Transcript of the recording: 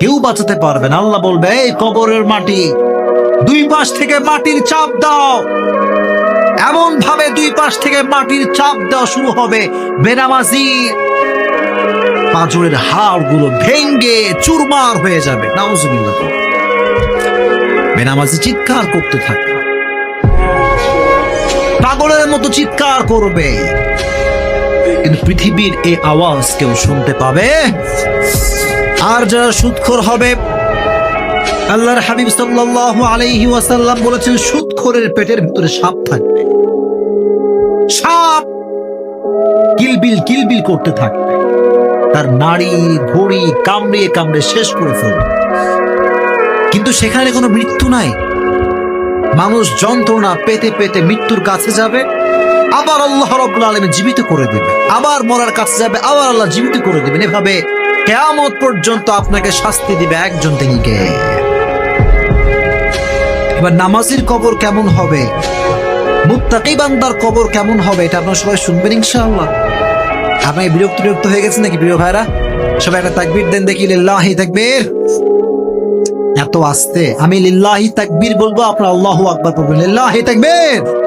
কেউ বাঁচাতে পারবে না। আল্লাহ বলবে, এই কবরের মাটি, দুই পাশ থেকে মাটির চাপ দাও। এমন ভাবে দুই পাশ থেকে মাটির চাপ দেওয়া শুরু হবে। বেনামাজি পাঁচরের হাড়গুলো ভেঙ্গে চুরমার হয়ে যাবে। নাউজুবিল্লাহ। বেনামাজি চিৎকার করতে থাকে। পাগলের মতো চিৎকার করবে। কিন্তু পৃথিবীর এই আওয়াজ কেউ শুনতে পাবে? আর যারা সুদখোর হবে, আল্লাহর হাবিব সাল্লাল্লাহু আলাইহি ওয়াসাল্লাম বলেছেন সুদখোরের পেটের ভিতরে সাপ থাকবে। সাপ কিলবিল কিলবিল করতে থাকবে। তার নাড়ি ভড়ি কামড়িয়ে কামড়ে শেষ করে ফেলবে। কিন্তু সেখানে কোনো মৃত্যু নাই। মানুষ যন্ত্রণা পেতে পেতে মৃত্যুর কাছে যাবে, আবার আল্লাহ রব্বুল আলমী জীবিত করে দেবে। আবার মরার কাছে যাবে, আবার আল্লাহ জীবিত করে দেবেন। এভাবে কেয়ামত পর্যন্ত আপনাকে শাস্তি দিবে একজন তিনি কে এবার নামাজির কবর কেমন হবে? মুত্তাকি বান্দার কবর কেমন হবে? এটা আপনারা সবাই শুনবেন ইনশাআল্লাহ। আপনি বিরক্ত বিরক্ত হয়ে গেছেন নাকি প্রিয় ভাইরা? সবাই একটা তাকবীর দেন দেখি, লিল্লাহি তাকবীর। এত আস্তে। আমি লিল্লাহি তাকবীর বলব, আপনার আল্লাহু আকবার বলবেন, লিল্লাহি তাকবীর।